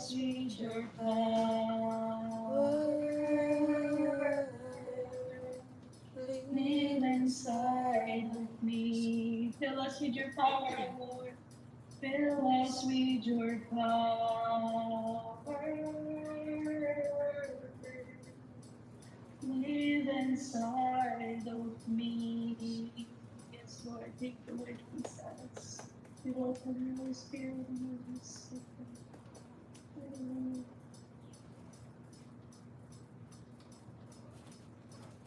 stranger. Fill us with your power, Lord. Fill us with your power. Live inside of me. Yes, Lord, take the word from us. We welcome your Spirit, Lord.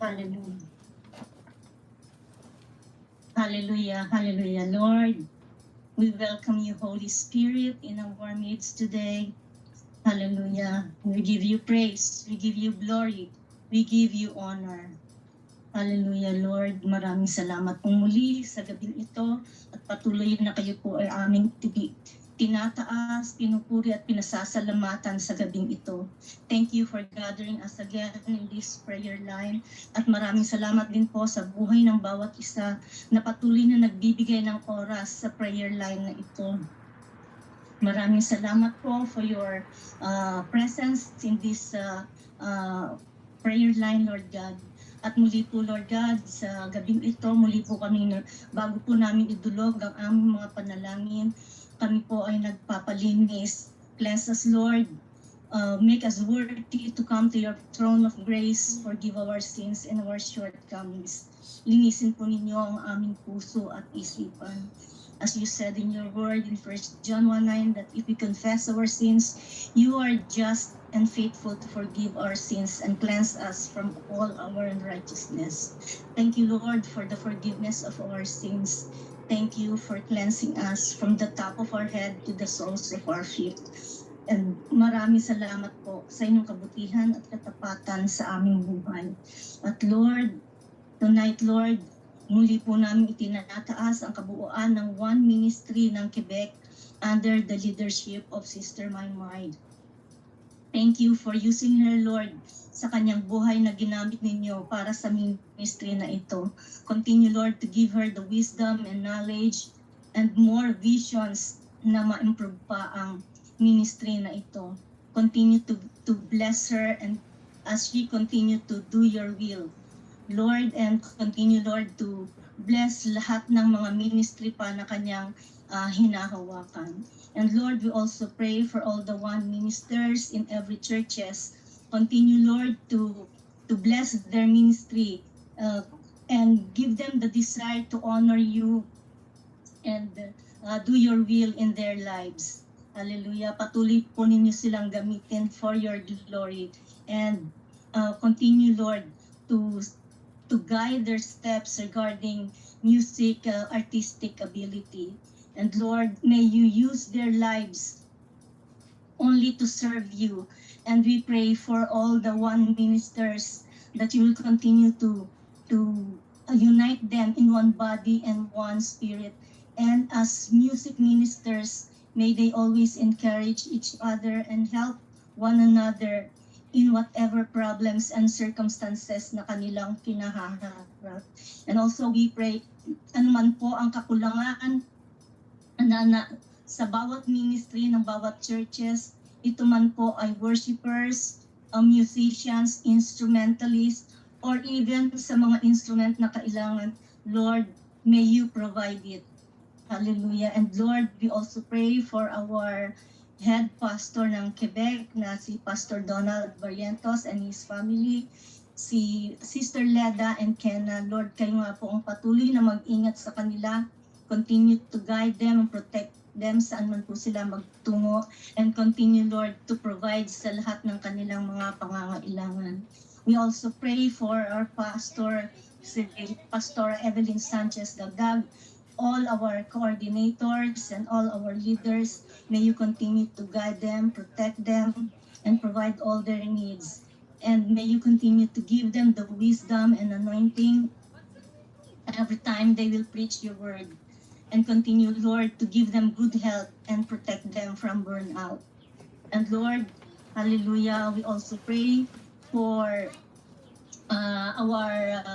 Hallelujah. Hallelujah, hallelujah, Lord. We welcome you, Holy Spirit, in our midst today. Hallelujah. We give you praise. We give you glory. We give you honor. Hallelujah, Lord. Maraming salamat po muli sa gabing ito at patuloy na kayo po ay aming tigi- tinataas, pinupuri at pinasasalamatan sa gabing ito. Thank you for gathering us again in this prayer line at maraming salamat din po sa buhay ng bawat isa na patuloy na nagbibigay ng oras sa prayer line na ito. Maraming salamat po for your uh, presence in this uh, uh, prayer line, Lord God. At muli po, Lord God, sa gabing ito, muli po kami, bago po namin idulog ang aming mga panalangin, kami po ay nagpapalinis. Cleanse us, Lord. Uh, make us worthy to come to your throne of grace. Forgive our sins and our shortcomings. Linisin po ninyo ang aming puso at isipan. As you said in your word in 1 John 1.9 that if we confess our sins, you are just and faithful to forgive our sins and cleanse us from all our unrighteousness. Thank you, Lord, for the forgiveness of our sins. Thank you for cleansing us from the top of our head to the soles of our feet. And maraming salamat po sa inyong kabutihan at katapatan sa aming buhay. At Lord, tonight Lord, muli po namin itinataas ang kabuuan ng One Ministry ng Quebec under the leadership of Sister Maymay. Thank you for using her, Lord, sa kanyang buhay na ginamit ninyo para sa ministry na ito. Continue, Lord, to give her the wisdom and knowledge and more visions na ma-improve pa ang ministry na ito. Continue to, to bless her and as she continue to do your will. Lord, and continue, Lord, to bless lahat ng mga ministry pa na kanyang ah, hinahawakan. And Lord, we also pray for all the one ministers in every churches. Continue, Lord, to to bless their ministry uh, and give them the desire to honor you and uh, do your will in their lives. Hallelujah. Patuloy po ninyo silang gamitin for your glory. And uh, continue, Lord, to to guide their steps regarding music, uh, artistic ability. And Lord, may you use their lives only to serve you. And we pray for all the one ministers that you will continue to to uh, unite them in one body and one spirit. And as music ministers, may they always encourage each other and help one another in whatever problems and circumstances na kanilang kinaharap. And also we pray, anuman po ang kakulangan na, na sa bawat ministry ng bawat churches, ito man po ay worshipers, uh, musicians, instrumentalists, or even sa mga instrument na kailangan, Lord, may you provide it. Hallelujah. And Lord, we also pray for our head pastor ng Quebec na si Pastor Donald Barrientos and his family, si Sister Leda and Kenna. Lord, kayo nga po ang patuloy na mag-ingat sa kanila. Continue to guide them and protect them saan man po sila magtungo and continue, Lord, to provide sa lahat ng kanilang mga pangangailangan. We also pray for our pastor, si Pastor Evelyn Sanchez Dagdag, all our coordinators and all our leaders. May you continue to guide them, protect them, and provide all their needs. And may you continue to give them the wisdom and anointing every time they will preach your word. And continue, Lord, to give them good health and protect them from burnout. And Lord, hallelujah, we also pray for uh, our uh,